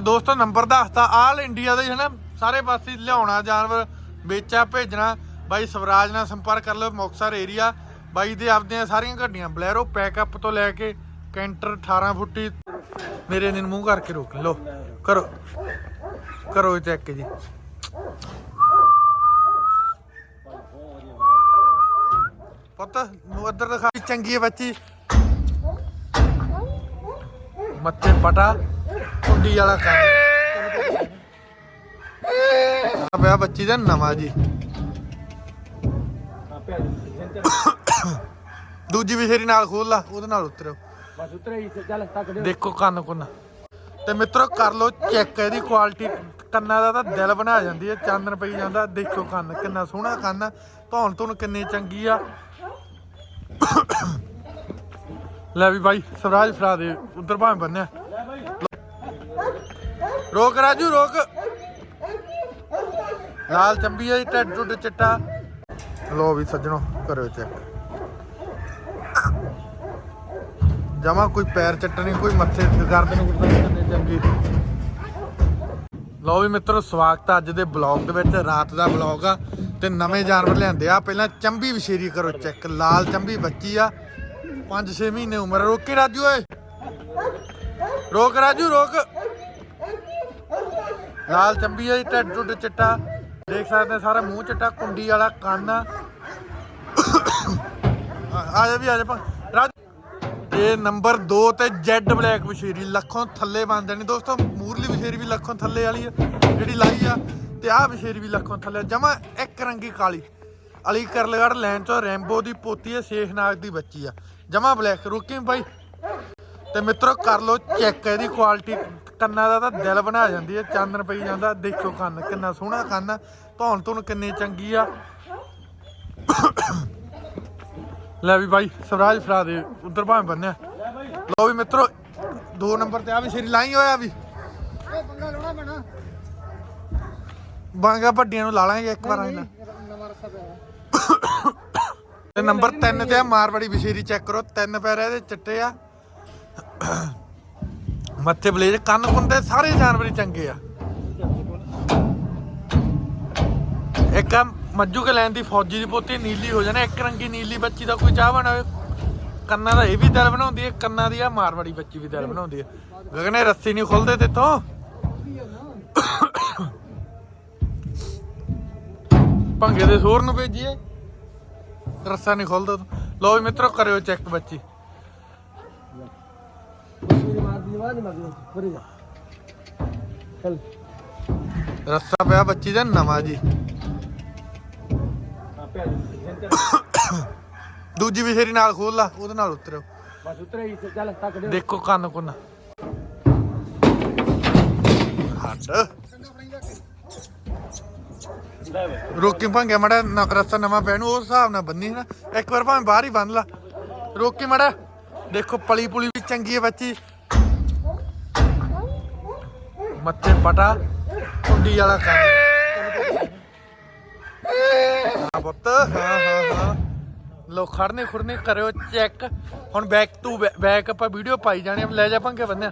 ਦੋਸਤੋ, ਨੰਬਰ ਦੱਸਤਾ, all India ਦੇ ਹਨਾ ਸਾਰੇ ਪਾਸੇ ਲਿਆਉਣਾ, ਜਾਨਵਰ ਵੇਚਾ ਭੇਜਣਾ, ਬਾਈ ਸਵਰਾਜ ਨਾਲ ਸੰਪਰਕ ਕਰ ਲਓ ਮੁਕਤਸਰ ਏਰੀਆ ਬਾਈ ਦੇ ਆਪਦੀਆਂ ਸਾਰੀਆਂ ਗੱਡੀਆਂ, ਬਲੈਰੋ ਪੈਕਅਪ ਤੋਂ ਲੈ ਕੇ ਕੈਂਟਰ 18 ਫੁੱਟੀ, ਮੇਰੇ ਦਿਨ ਮੂੰਹ ਕਰਕੇ ਰੋਕ ਲਓ, ਕਰੋ ਕਰੋ ਚੈੱਕ ਜੀ। ਪੁੱਤ, ਨੂੰ ਇੱਧਰ ਦਿਖਾ, ਚੰਗੀ ਹੈ ਬੱਚੀ। ਮੱਥੇ ਪਟਾ। ਕੁੰਡੀ ਵਾਲਾ ਕੰਮ। ਆ ਪਿਆ ਬੱਚੀ ਦਾ ਨਵਾਂ ਜੀ। ਦੂਜੀ ਵਿਸ਼ੇਰੀ ਨਾਲ ਖੋਲ ਲਾ ਉਹਦੇ ਨਾਲ ਉਤਰਿਓ। ਬਸ ਉਤਰੇ ਹੀ ਚੱਲ ਤੱਕ ਦੇ ਦੇਖੋ ਕੰਨ ਕੁੰਨ। ਤੇ ਮਿੱਤਰੋ ਕਰ ਲੋ ਚੈੱਕ ਇਹਦੀ ਕੁਆਲਿਟੀ ਕੰਨਾਂ ਦਾ ਤਾਂ ਦਿਲ ਬਣਾ ਜਾਂਦੀ ਹੈ ਚਾਨਣ ਪਈ ਜਾਂਦਾ ਦੇਖੋ ਕੰਨ ਕਿੰਨਾ ਸੋਹਣਾ ਕੰਨ ਧੌਣ ਧੁਣ ਕਿੰਨੀ ਚੰਗੀ ਆ। ਲੈ ਵੀ ਬਾਈ ਸਵਰਾਜ ਫਰਾ ਦੇ ਉਧਰ ਭਾਵੇਂ ਬੰਨਿਆ ਰੋਕ ਰਾਜੂ, ਰੋਕ। ਲਾਲ ਚੰਬੀ ਹੈ ਟੱਟ ਟੁੱਟ ਚਿੱਟਾ। ਲੋ ਵੀ ਸੱਜਣੋ ਕਰੋ ਚੈੱਕ ਜਮਾ ਕੋਈ ਪੈਰ ਚੱਟਣੀ ਕੋਈ ਮੱਥੇ ਗਰਦਨ ਗੁਰਦਨ ਕਰਨੇ ਚੰਗੀ। ਲਓ ਵੀ ਮਿੱਤਰੋ, ਸਵਾਗਤ ਅੱਜ ਦੇ ਬਲੌਗ ਦੇ ਵਿੱਚ। ਰਾਤ ਦਾ ਬਲੌਗ ਆ ਤੇ ਨਵੇਂ ਜਾਨਵਰ ਲਿਆਂਦੇ ਆ। ਪਹਿਲਾਂ ਚੰਬੀ ਵਿਸ਼ੇਰੀ ਕਰੋ ਚੈੱਕ ਲਾਲ ਚੰਬੀ ਬੱਚੀ ਆ। 5-6 ਮਹੀਨੇ ਉਮਰ ਰੋਕੇ ਰਾਜੂ, ਓਏ। ਰੋਕ ਰਾਜੂ, ਰੋਕ। ਲਾਲ ਚੰਬੀ ਆ ਟੱਟ ਟੁੱਟ ਚਿੱਟਾ। ਦੇਖ ਸਕਦੇ ਆ ਸਾਰਾ ਮੂੰਹ ਚਿੱਟਾ, ਕੁੰਡੀ ਵਾਲਾ ਕੰਨ। ਆ ਜਾ ਵੀ, ਆ ਜਾ ਭਾ- ਇਹ ਨੰਬਰ 2 ਤੇ ਜੈਡ ਬਲੈਕ ਵਿਸ਼ੇਰੀ ਲੱਖੋਂ ਥੱਲੇ ਬਣ ਜਾਣੀ ਦੋਸਤੋ, ਮੂਰਲੀ ਵਿਸ਼ੇਰੀ ਵੀ ਲੱਖੋਂ ਥੱਲੇ ਵਾਲੀ ਆ, ਜਿਹੜੀ ਲਾਈ ਆ, ਤੇ ਆਹ ਵਿਸ਼ੇਰੀ ਵੀ ਲੱਖੋਂ ਥੱਲੇ ਜਮਾ ਇੱਕ ਰੰਗੀ ਕਾਲੀ। ਅਲੀ ਕਰਲਗੜ ਲੈਣ ਚੋਂ ਰੈਂਬੋ ਦੀ ਪੋਤੀ ਹੈ ਸ਼ੇਖਨਾਗ ਦੀ ਬੱਚੀ ਆ, ਜਮਾ ਬਲੈਕ, ਰੁਕੀ ਬਾਈ ਤੇ ਮਿੱਤਰੋ, ਕਰ ਲੋ ਚੈੱਕ, ਇਹਦੀ ਕੁਆਲਿਟੀ ਕੰਨਾਂ ਦਾ ਤਾਂ ਦਿਲ ਬਣਾ ਜਾਂਦੀ ਹੈ ਚਾਨਣ ਪਈ ਜਾਂਦਾ, ਦੇਖੋ ਕੰਨ, ਕਿੰਨਾ ਸੋਹਣਾ ਕੰਨ ਧੌਣ ਧੁਣ ਕਿੰਨੀ ਚੰਗੀ ਆ। ਲੈ ਵੀ ਬਾਈ, ਸਵਰਾਜ ਫਰਾ ਦੇ, ਉਧਰ ਭਾਵੇਂ ਬੰਨਿਆ। ਲਓ ਵੀ ਮਿੱਤਰੋ, ਦੋ ਨੰਬਰ ਤੇ ਆ ਵੀ ਸ਼ੇਰੀ ਲਾਈ ਹੋਇਆ ਵੀ। ਇਹ ਪੰਗਾ ਲਾਉਣਾ ਪੈਣਾ ਬਾਂਗਾ ਵੱਡੀਆਂ ਨੂੰ ਲਾ ਲਾਂਗੇ ਇੱਕ ਵਾਰ ਇਹਨਾਂ। ਨਵਾਂ ਰਸਾ ਪਿਆ ਤੇ ਨੰਬਰ 3 ਤੇ ਆ, ਮਾਰਵਾੜੀ ਵਿਸ਼ੇਰੀ ਚੈੱਕ ਕਰੋ, ਤਿੰਨ ਪੈਰ ਇਹਦੇ ਚਿੱਟੇ ਆ। ਮੱਥੇ ਬਲੇਜ, ਕੰਨ ਕੁੰਦੇ ਸਾਰੇ ਜਾਨਵਰ ਹੀ ਚੰਗੇ ਆ। ਇੱਕ ਆ ਮੱਜੂ ਕੇ ਲੈਣ ਦੀ ਫੌਜੀ ਦੀ ਪੋਤੀ ਨੀਲੀ ਹੋ ਜਾਣਾ, ਇੱਕ ਰੰਗੀ ਨੀਲੀ ਬੱਚੀ ਦਾ ਕੋਈ ਚਾਹ ਬਣਾ ਕੰਨਾਂ ਦਾ ਇਹ ਵੀ ਦਿਲ ਬਣਾਉਂਦੀ ਹੈ, ਕੰਨਾਂ ਦੀ ਆ ਮਾਰਵਾੜੀ ਬੱਚੀ ਵੀ ਦਿਲ ਬਣਾਉਂਦੀ ਹੈ। ਗਗਨੇ ਰੱਸੀ ਨਹੀਂ ਖੁੱਲਦੇ ਤੇਥੋਂ ਭੰਗੇ ਦੇ ਸੋਰ ਨੂੰ ਭੇਜੀਏ। ਰੱਸਾ ਨਹੀਂ ਖੁੱਲਦਾ ਲੋ ਵੀ ਮਿੱਤਰੋ, ਕਰਿਓ ਚੈੱਕ ਬੱਚੀ। ਮੇਰੀ ਮਾਰ ਦੀ ਆਵਾਜ਼ ਨਹੀਂ ਮਰਦੀ ਫਰੀ ਜਾ। ਚੱਲ। ਰੱਸਾ ਪਿਆ ਬੱਚੀ ਦਾ ਨਵਾਂ ਜੀ। ਆਪੇ ਆ ਚੱਲ ਦੂਜੀ ਵਿਸ਼ੇਰੀ ਨਾਲ ਖੋਲ ਲਾ ਉਹਦੇ ਨਾਲ ਉਤਰਿਓ। ਬਸ ਉਤਰੇ ਹੀ ਚੱਲ ਤੱਕ ਦੇ ਦੇਖੋ ਕੰਨ ਕੁੰਨ। ਹੱਟ। ਰੋਕੀ ਭੰਗੇ ਮੜਾ ਰੱਸਾ ਨਵਾਂ ਪੈਣ ਉਸ ਹਿਸਾਬ ਨਾਲ ਬੰਨੀ ਨਾ। ਇੱਕ ਵਾਰ ਭਾਵੇਂ ਬਾਹਰ ਹੀ ਬੰਨ ਲਾ। ਰੋਕੀ ਮੜਾ। ਦੇਖੋ ਪਲੀ ਪੁਲੀ ਵੀ ਚੰਗੀ ਹੈ ਬੱਚੀ। ਮੱਥੇ ਪਟਾ, ਕੁੰਡੀ ਵਾਲਾ ਕੰਮ। ਹਾਂ ਪੁੱਤ। ਹਾਂ ਹਾਂ ਹਾਂ। ਲੋ ਖੜਨੇ ਖੁਰਨੇ ਕਰਿਓ ਚੈੱਕ। ਹੁਣ ਬੈਕ ਟੂ ਬੈਕ ਆਪਾਂ ਵੀਡੀਓ ਪਾਈ ਜਾਣੀ ਲੈ ਜਾ ਭੰਗੇ ਬੰਨਿਆ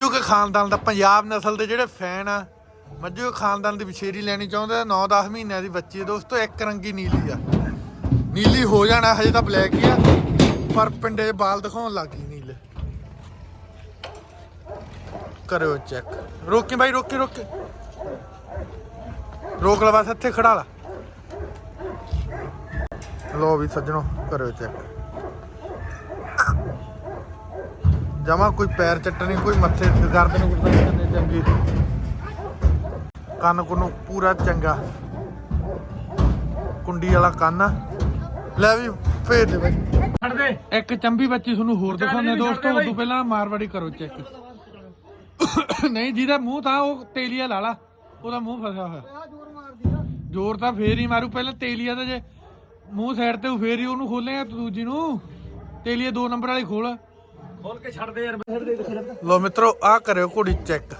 ਕਿਉਂਕਿ ਖਾਨਦਾਨ ਦਾ ਪੰਜਾਬ ਨਸਲ ਦੇ ਜਿਹੜੇ ਫੈਨ ਆ, ਮੱਝੂ ਖਾਨਦਾਨ ਦੀ ਵਿਸ਼ੇਰੀ ਲੈਣੀ ਚਾਹੁੰਦੇ 9-10 ਮਹੀਨਿਆਂ ਦੀ ਬੱਚੀ ਹੈ ਦੋਸਤੋ, ਇੱਕ ਰੰਗੀ ਨੀਲੀ ਆ। ਨੀਲੀ ਹੋ ਜਾਣਾ, ਹਜੇ ਤਾਂ ਬਲੈਕ ਹੀ ਆ। ਪਰ ਪਿੰਡੇ ਬਾਲ ਦਿਖਾਉਣ ਲੱਗ ਗਈ ਨੀਲੇ। ਕਰਿਓ ਚੈੱਕ ਰੋਕੀ ਬਾਈ, ਰੋਕੀ ਰੋਕੀ। ਰੋਕ ਲਾ ਬਸ ਇੱਥੇ ਖੜਾ ਲਾ। ਲੋ ਵੀ ਸੱਜਣੋ, ਕਰਿਓ ਚੈੱਕ ਜਮਾ ਕੋਈ ਪੈਰ ਚੱਟਣੀ ਕੋਈ ਮੱਥੇ ਗਰਦਨ ਗੁਰਦਨ ਕਰਨੇ ਚੰਗੀ। ਕੰਨ ਕੁੰਨ ਪੂਰਾ ਚੰਗਾ। ਕੁੰਡੀ ਵਾਲਾ ਕੰਨ। ਲੈ ਵੀ ਭੇਜ ਦੇ ਬਾਈ। ਦੇ ਇੱਕ ਚੰਬੀ ਬੱਚੀ ਤੁਹਾਨੂੰ ਹੋਰ ਦਿਖਾਉਂਦੇ ਦੋਸਤੋ ਉਦੋਂ ਪਹਿਲਾਂ ਮਾਰਵਾੜੀ ਕਰੋ ਚੈੱਕ। ਨਹੀਂ ਜਿਹਦਾ ਮੂੰਹ ਤਾਂ ਉਹ ਤੇਲੀਆ ਲਾ ਲਾ। ਉਹਦਾ ਮੂੰਹ ਫਸਿਆ ਹੋਇਆ। ਜ਼ੋਰ ਤਾਂ ਫੇਰ ਹੀ ਮਾਰੂ। ਪਹਿਲਾਂ ਤੇਲੀਆ ਦਾ ਜੇ ਮੂੰਹ ਸਾਈਡ ਤੇ ਫੇਰ ਹੀ ਉਹਨੂੰ ਖੋਲੇਗਾ ਤੂੰ ਦੂਜੀ ਨੂੰ। ਤੇਲੀਆ ਦੋ ਨੰਬਰ ਵਾਲੀ ਖੋਲ। ਖੋਲ ਕੇ ਛੱਡ ਦੇ ਯਾਰ। ਲੋ ਮਿੱਤਰੋ ਆ ਕਰਿਓ ਘੋੜੀ ਚੈੱਕ।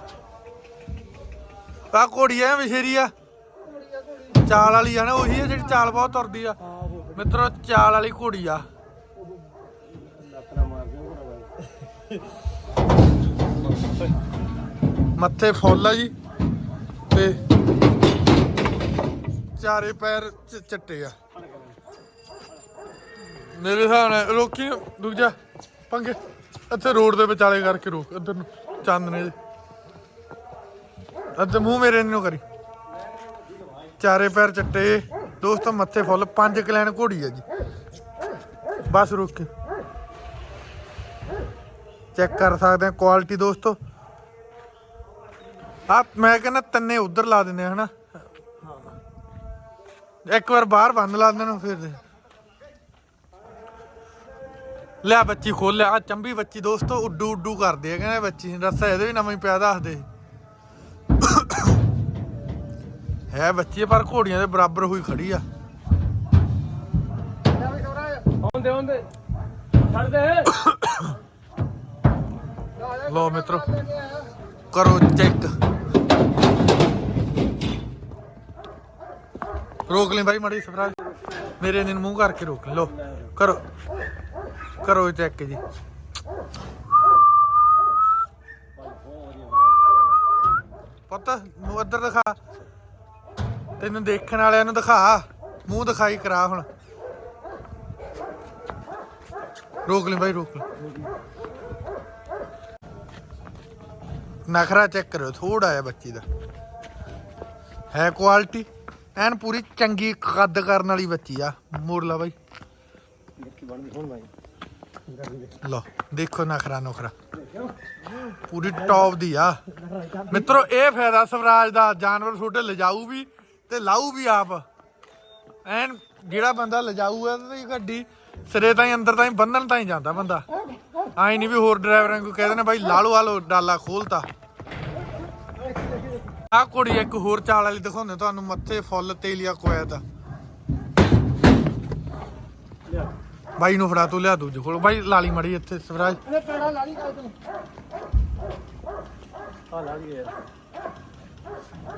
ਆ ਘੋੜੀ ਐ ਵਿਸ਼ੇਰੀ ਆ। ਚਾਲ ਵਾਲੀ ਆ ਨਾ ਉਹੀ ਆ ਜਿਹੜੀ ਚਾਲ ਬਹੁਤ ਤੁਰਦੀ ਆ। ਮਿੱਤਰੋ ਚਾਲ ਵਾਲੀ ਘੋੜੀ ਆ। ਮੱਥੇ ਫੁੱਲ ਆ ਜੀ ਤੇ ਚਾਰੇ ਪੈਰ ਚੱਟੇ ਆ। ਮੇਰੇ ਹਿਸਾਬ ਨਾਲ ਰੋਕੀ ਦੂਜਾ ਪੰਗੇ। ਇੱਥੇ ਰੋਡ ਦੇ ਵਿਚਾਲੇ ਕਰਕੇ ਰੋਕ, ਇੱਧਰ ਨੂੰ ਚਾਂਦਨੇ ਦੇ ਅੱਧ ਮੂੰਹ ਮੇਰੇ ਨੂੰ ਕਰੀ। ਚਾਰੇ ਪੈਰ ਚੱਟੇ, ਦੋਸਤੋ ਮੱਥੇ ਫੁੱਲ, ਪੰਜ ਕਲੈਣ ਘੋੜੀ ਆ ਜੀ। ਬਸ ਰੁਕ। ਕੇ ਚੈੱਕ ਕਰ ਸਕਦੇ ਆ ਕੁਆਲਿਟੀ ਦੋਸਤੋ। ਆ ਮੈਂ ਕਹਿੰਦਾ ਤੰਨੇ ਉਧਰ ਲਾ ਦਿੰਦੇ ਹਨਾ? ਇੱਕ ਵਾਰ ਬਾਹਰ ਬੰਦ ਲਾ ਦਿੰਦੇ ਨੂੰ ਫਿਰ। ਦੇ। ਬੱਚੀ ਖੋਲ ਲਿਆ। ਆ ਚੰਬੀ ਬੱਚੀ ਦੋਸਤੋ, ਉੱਡੂ ਉੱਡੂ ਕਰਦੇ ਆ। ਕਹਿੰਦੇ ਬੱਚੀ ਰਸਾ ਇਹਦੇ ਵੀ ਨਵਾਂ ਹੀ ਪਿਆ ਦੱਸਦੇ। ਹੈ ਬੱਚੀ, ਪਰ ਘੋੜੀਆਂ ਦੇ ਬਰਾਬਰ ਹੋਈ ਖੜੀ ਆ। ਆਉਂਦੇ ਆਉਂਦੇ। ਛੱਡ ਦੇ। ਲੋ ਮਿੱਤਰੋ, ਕਰੋ ਚੈੱਕ ਰੋਕ ਲੈ ਭਾਈ ਮੜੀ ਸਫਰਾਜ ਮੇਰੇ ਨੇ ਮੂੰਹ ਕਰਕੇ ਰੋਕ ਲਓ, ਕਰੋ। ਕਰੋ ਚੈੱਕ ਜੀ। ਪਤਾ ਮੂੰਹ ਇੱਧਰ ਦਿਖਾ। ਤੈਨੂੰ ਦੇਖਣ ਵਾਲਿਆਂ ਨੂੰ ਦਿਖਾ। ਮੂੰਹ ਦਿਖਾਈ ਕਰਾ ਹੁਣ। ਰੋਕ ਲੈ ਭਾਈ ਰੋਕ ਲੈ। ਨਖਰਾ ਚੈੱਕ ਕਰੋ ਥੋੜਾ ਜਿਹਾ ਬੱਚੀ ਦਾ। ਹੈ ਕੁਆਲਿਟੀ ਐਨ ਪੂਰੀ ਚੰਗੀ ਕੱਦ ਕਰਨ ਵਾਲੀ ਬੱਚੀ ਆ। ਮੋੜ ਲਾ ਬਾਈ। ਲਓ ਦੇਖੋ ਨਖਰਾ ਨਖਰਾ। ਪੂਰੀ ਟੌਪ ਦੀ ਆ। ਮਿੱਤਰੋ ਇਹ ਫਾਇਦਾ ਸਵਰਾਜ ਦਾ ਜਾਨਵਰ ਛੋਟੇ ਲਿਜਾਊ ਵੀ ਤੇ ਲਾਊ ਵੀ ਆਪ। ਐਨ ਜਿਹੜਾ ਬੰਦਾ ਲਿਜਾਊ ਆ ਤੇ ਗੱਡੀ ਸਿਰੇ ਤਾਈਂ ਅੰਦਰ ਤਾਈਂ ਬੰਨਣ ਤਾਈਂ ਜਾਂਦਾ ਬੰਦਾ। ਆਈ ਨਹੀਂ ਵੀ ਹੋਰ ਡਰਾਈਵਰਾਂ ਨੂੰ ਕਹਿੰਦੇ ਨੇ ਬਾਈ ਲਾ ਲਓ ਆ ਲਓ ਡਾਲਾ ਖੋਲਤਾ। ਆ ਕੁੜੀ ਇੱਕ ਹੋਰ ਚਾਲ ਵਾਲੀ ਦਿਖਾਉਂਦੇ ਤੁਹਾਨੂੰ ਮੱਥੇ ਫੁੱਲ ਤੇਲੀਆ ਕੋਇਆ ਦਾ ਲਿਆ ਬਾਈ ਨੂੰ ਫੜਾ ਤੂੰ ਲਿਆ ਦੂਜੇ ਕੋਲ। ਬਾਈ ਲਾਲੀ ਮੜੀ ਇੱਥੇ ਸਵਰਾਜ। ਇਹਨੇ ਪੈੜਾ ਆ ਯਾਰ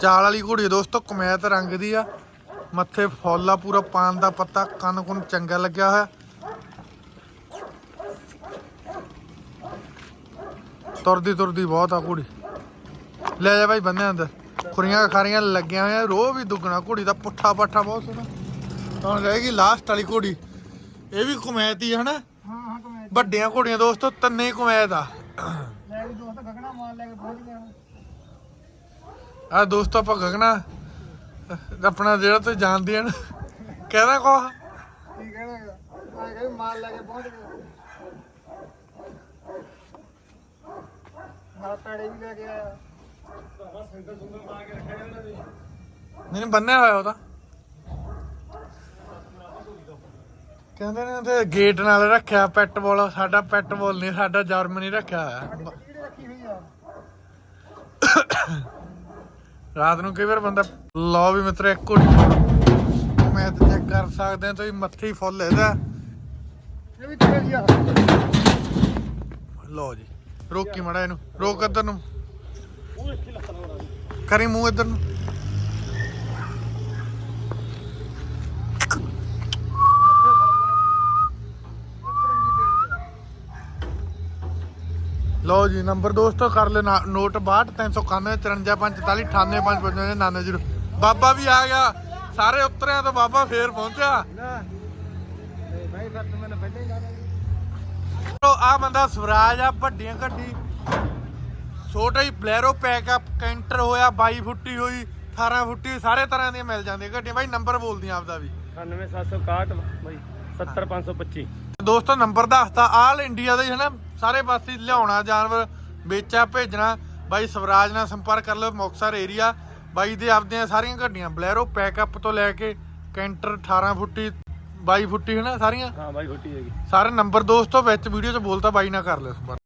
ਚਾਲ ਵਾਲੀ ਘੋੜੀ ਆ ਦੋਸਤੋ ਕਮੈਤ ਰੰਗ ਦੀ ਆ। ਮੱਥੇ ਫੁੱਲ ਆ ਪੂਰਾ ਪਾਨ ਦਾ ਪੱਤਾ ਕੰਨ ਕੁਨ ਚੰਗਾ ਲੱਗਿਆ ਹੋਇਆ। ਤੁਰਦੀ ਤੁਰਦੀ ਬਹੁਤ ਆ ਘੋੜੀ। ਲੈ ਜਾ ਬਾਈ ਬੰਦੇ ਅੰਦਰ। ਖੁਰੀਆਂ ਖਾਰੀਆਂ ਲੱਗੀਆਂ ਹੋਈਆਂ ਰੋਹ ਵੀ ਦੁੱਗਣਾ। ਘੋੜੀ ਦਾ ਪੁੱਠਾ ਪੱਠਾ ਬਹੁਤ ਸੋਹਣਾ। ਹੁਣ ਰਹੇਗੀ ਲਾਸਟ ਵਾਲੀ ਘੋੜੀ। ਇਹ ਵੀ ਕਮੈਤ ਹੀ ਹਨਾ? ਹਾਂ ਹਾਂ ਕਮੇ ਵੱਡੀਆਂ ਘੋੜੀਆਂ ਦੋਸਤੋ ਤੰਨੇ ਕਮੈਤ ਆ। ਲੈ ਵੀ ਦੋਸਤ ਗਗਣਾ ਮਾਰ ਲੈ ਕੇ ਪਹੁੰਚ ਗਿਆ ਆ ਦੋਸਤੋ ਆਪਾਂ ਗਗਨਾ ਅਹ ਆਪਣਾ ਜਿਹੜਾ ਤੁਸੀਂ ਜਾਣਦੇ ਹਨ ਕਹਿੰਦਾ ਕੋ ਕੀ ਕਹਿਣਾ ਮੈਂ ਕਹਿੰਦਾ ਮਾਰ ਲੈ ਕੇ ਪਹੁੰਚ ਗਿਆ। ਨਾਲ ਪੈੜੇ ਵੀ ਲੈ ਕੇ ਆਇਆ। ਸਿੰਗਲ ਸੁੰਗਲ ਪਾ ਕੇ ਰੱਖਿਆ ਇਹਨਾਂ ਨੇ। ਨਹੀਂ ਬੰਨਿਆ ਹੋਇਆ ਉਹਦਾ ਕਹਿੰਦੇ ਨੇ ਤੇ ਗੇਟ ਨਾਲ ਰੱਖਿਆ ਪੈਟਬੋਲ ਸਾਡਾ ਪੈਟਬੋਲ ਨਹੀਂ ਸਾਡਾ ਜਰਮਨੀ ਰੱਖਿਆ ਹੋਇਆ। ਕਿਹੜੀ ਰੱਖੀ ਹੋਈ ਆ। ਰਾਤ ਨੂੰ ਕਈ ਵਾਰ ਬੰਦਾ ਲਓ ਵੀ ਮਿੱਤਰ ਇੱਕ ਮੈਂ ਤੇ ਚੈੱਕ ਕਰ ਸਕਦੇ ਆ ਤੁਸੀਂ ਮੱਥੇ ਫੁੱਲ ਇਹਦਾ। ਇਹ ਵੀ ਜੀ ਆ। ਲਓ ਜੀ। ਰੋਕੀ ਮੜਾ ਇਹਨੂੰ, ਰੋਕ ਇੱਧਰ ਨੂੰ। ਕਰੀ ਮੂੰਹ ਇੱਧਰ ਨੂੰ। ਲਓ ਜੀ, ਨੰਬਰ ਦੋਸਤੋ ਕਰ ਲੈ ਨਾ- ਨੋਟ 62 391 54 45 98 55 99 ਬਾਬਾ ਵੀ ਆ ਗਿਆ। ਸਾਰੇ ਉਤਰਿਆ ਤੋਂ ਬਾਬਾ ਫੇਰ ਪਹੁੰਚਿਆ। ਨਾ। ਭਾਈ, ਫਿਰ ਤੂੰ ਮੈਨੂੰ ਪਹਿਲਾਂ ਹੀ ਲਾ ਆ ਬੰਦਾ ਸਵਰਾਜ ਆ ਵੱਡੀਆਂ ਗੱਡੀ। ਛੋਟਾ ਹੀ ਬਲੈਰੋ ਪੈਕਅਪ ਕੈਂਟਰ ਹੋਇਆ 22 ਫੁੱਟੀ ਹੋਈ 18 ਫੁੱਟੀ ਸਾਰੇ ਤਰ੍ਹਾਂ ਦੀਆਂ ਮਿਲ ਜਾਂਦੀਆਂ ਗੱਡੀਆਂ। ਬਾਈ ਨੰਬਰ ਬੋਲਦੀਆਂ ਆਪਦਾ ਵੀ। 98761 ਬਾਈ 70525 ਦੋਸਤੋ ਨੰਬਰ ਦੱਸਤਾ ਆਲ ਇੰਡੀਆ ਦੇ ਹਨਾ? ਸਾਰੇ ਪਾਸੇ ਲਿਆਉਣਾ ਜਾਨਵਰ ਵੇਚਾ ਭੇਜਣਾ। ਬਾਈ ਸਵਰਾਜ ਨਾਲ ਸੰਪਰਕ ਕਰ ਲਓ ਮੁਕਤਸਰ ਏਰੀਆ ਬਾਈ ਦੇ ਆਪਦੀਆਂ ਸਾਰੀਆਂ ਗੱਡੀਆਂ ਬਲੈਰੋ ਪੈਕਅਪ ਤੋਂ ਲੈ ਕੇ ਕੈਂਟਰ 18 ਫੁੱਟੀ। 22 ਫੁੱਟੀ ਹਨਾ ਸਾਰੀਆਂ? ਹਾਂ ਬਾਈ ਫੁੱਟੀ ਹੈਗੀ। ਸਾਰੇ ਨੰਬਰ ਦੋਸਤੋ ਵਿੱਚ ਵੀਡੀਓ 'ਚ ਬੋਲਤਾ ਬਾਈ ਨਾਲ ਕਰ ਲਿਓ